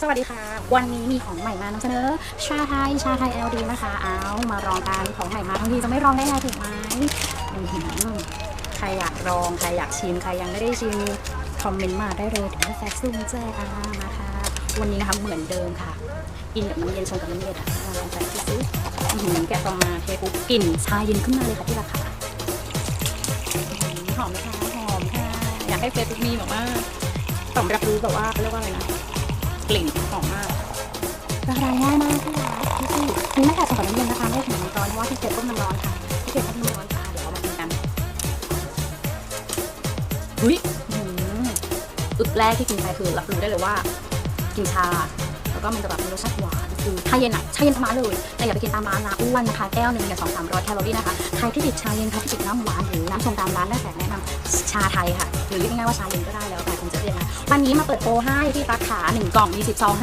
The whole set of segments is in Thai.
สวัสดีค่ะ วันนี้มีของใหม่มานำเสนอ ชาไทย ชาไทย LD นะคะเอามาลองกันของใหม่มาทั้งทีจะไม่ลองได้ไงถูกไหมใครอยากลอง ใครอยากชิม ใครยังไม่ได้ชิม คอมเมนต์มาได้เลยเดี๋ยวแฟกซ์ซูมแจ้งอานะคะ วันนี้นะคะเหมือนเดิมค่ะ กินกับน้ำเย็นชงกับน้ำเย็นค่ะลองใส่ซิซิอื้อหือแกะซองมาเทปุ๊บกลิ่นชาเย็นขึ้นมาเลยค่ะที่ราคาหอมไหมคะหอมค่ะ อยากให้เฟซบุ๊กมีแบบว่าต่อมรับรู้แบบว่าเรียกว่าอะไรนะ กลิ่นหอมมากละลายง่ายมากที่ร้านที่ที่นี่ไม่แอบสอนน้ำเย็นนะคะไม่ถึงน้ำร้อนเพราะว่าที่เก็บต้มน้ำร้อนค่ะที่เก็บต้มน้ำร้อนค่ะเดี๋ยวเรามากินกันหุ้ยอื้อหืออึบแรกที่กินไปคือรับรู้ได้เลยว่า กินชา แล้วก็มันจะแบบมีรสชาติหวานคือชาเย็นอะชาเย็นธรรมะเลยแต่อย่าไปกินตามร้านนะอ้วนนะคะแก้วหนึ่งเนี่ยสองสามร้อยแคลอรี่นะคะใครที่ติดชาเย็นใครที่ติดน้ำหวานหรือน้ำชงตามร้านได้แต่แนะนำชาไทยค่ะ หรือเรียกง่ายๆว่าชาเย็นก็ได้แล้วแต่ วันนี้มาเปิดโปรให้ที่ราคา1กล่องมี10ซอง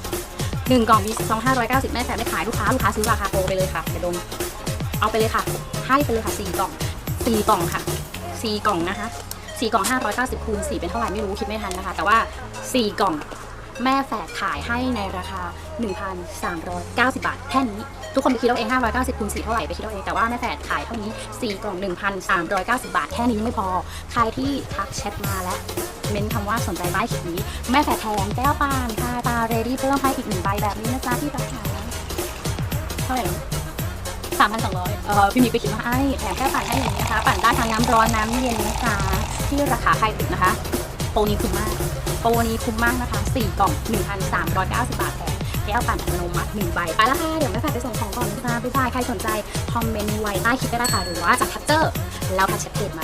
590 1กล่องมี10ซอง590 แม่แต่ไม่ขายลูกค้าลูกค้าซื้อราคาโปรไปเลยค่ะเดี๋ยวดมเอาไปเลยค่ะ ให้ไปเลยค่ะ4กล่อง4กล่องค่ะ4กล่องนะคะ4กล่อง590คูณ4เป็นเท่าไหร่ไม่รู้คิดไม่ทันนะคะ แต่ว่า 4 กล่องแม่แฝดขายให้ในราคา 1,390 บาทแค่นี้ ทุกคนไปคิดเอาเอง590คูณ4เท่าไหร่ไปคิดเอาเองแต่ว่าแม่แฝดขายเท่านี้ 4 กล่อง 1,390 บาท แค่นี้ยังไม่พอ ใครที่ทักแชทมาและเม้นคำว่าสนใจใต้คลิปนี้ แม่แฝดแทนแก้วปานค่ะตาเรดี้เพิ่มให้อีกหนึ่งใบแบบนี้นะจ๊ะที่ราคาเท่าไหร่สามพันสองร้อยเออพี่มีไปคิดว่าไอ้แถมแก้วปั่นให้อย่างนี้นะคะ ปั่นได้ทั้งน้ำร้อนน้ำเย็นนะคะที่ราคาใครติดนะคะ โปรนี้คุ้มมาก โปรนี้คุ้มมากนะคะ 4 กล่อง 1,390 บาทแถม แก้วปั่นอัตโนมัติ1ใบไปแล้วค่ะเดี๋ยวแม่แฝดไปส่งของก่อนนะจ๊ะบ๊ายบายใครสนใจคอมเมนต์ไว้ใต้คลิปก็ได้ค่ะหรือว่าจากทักเจอร์แล้วทักแชทเพจมา